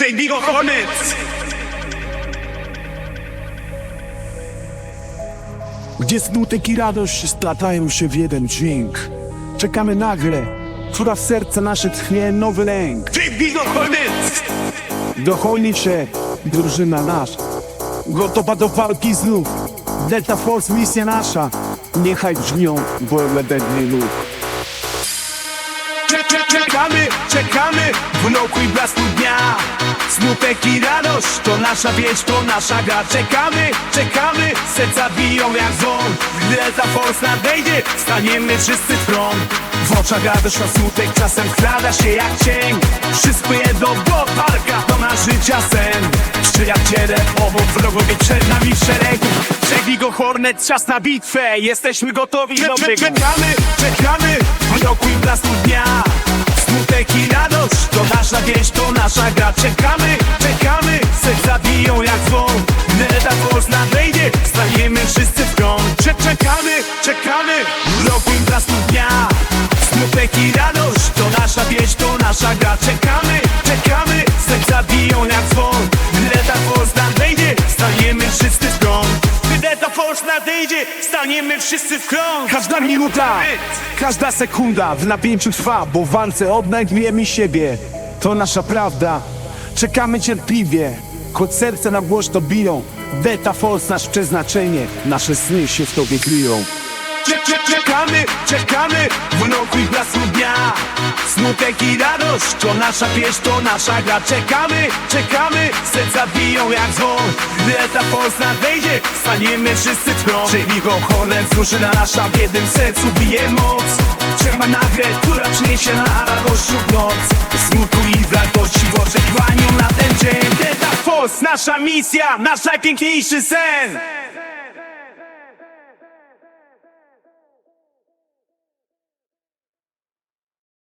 JB Hornets! Gdzie smutek i radość splatają się w jeden dźwięk? Czekamy nagle, która w serce nasze tchnie nowy lęk. JB Hornets! Dochoni się, drużyna nasza. Gotowa do walki znów. Delta Force misja nasza. Niechaj brzmią boledenny luk Cze- cze- Czekamy, czekamy w i blasku dnia. Smutek i radość to nasza wieś, to nasza gra. Czekamy, czekamy, serca biją jak dzwon. Gdy Delta Force nadejdzie, staniemy wszyscy tron. W oczach radość, a smutek czasem wkrada się jak cień. Wszystko jedno do parka, to nasz życia sen. Czy jak ciele obok wrogowie przed nami w szeregu. Przegli go Hornet, czas na bitwę, jesteśmy gotowi do Czekamy, czekamy. W i blasku dnia wieś, to nasza gra. Czekamy, czekamy, serca biją jak dzwon. Delta Force nadejdzie, staniemy wszyscy w Cze- Czekamy, czekamy, roku i blasku dnia. Smutek i radość. To nasza wieś, to nasza gra. Czekamy, czekamy, serca biją jak dzwon. Delta Force nadejdzie, staniemy wszyscy w tron Gdy Delta Force nadejdzie, staniemy wszyscy w tron Każda minuta, każda sekunda w napięciu trwa Bo w walce odnajdujemy siebie To nasza prawda. Czekamy cierpliwie. Choć serce na głośno biją. Delta Force nasz przeznaczenie. Nasze sny się w tobie kryją. Cze- cze- Czekamy, czekamy w i blasku dnia Smutek i radość to nasza pieśń, to nasza gra. Czekamy, czekamy, serca biją jak dzwon. Delta Force nadejdzie, staniemy wszyscy tron. Czyli go hornet, drużyna nasza w jednym sercu bije moc? Trzeba na która przyniesie na radość lub noc. Smutku i radości w oczekiwaniu na ten dzień. Delta Force, nasza misja, nasz najpiękniejszy sen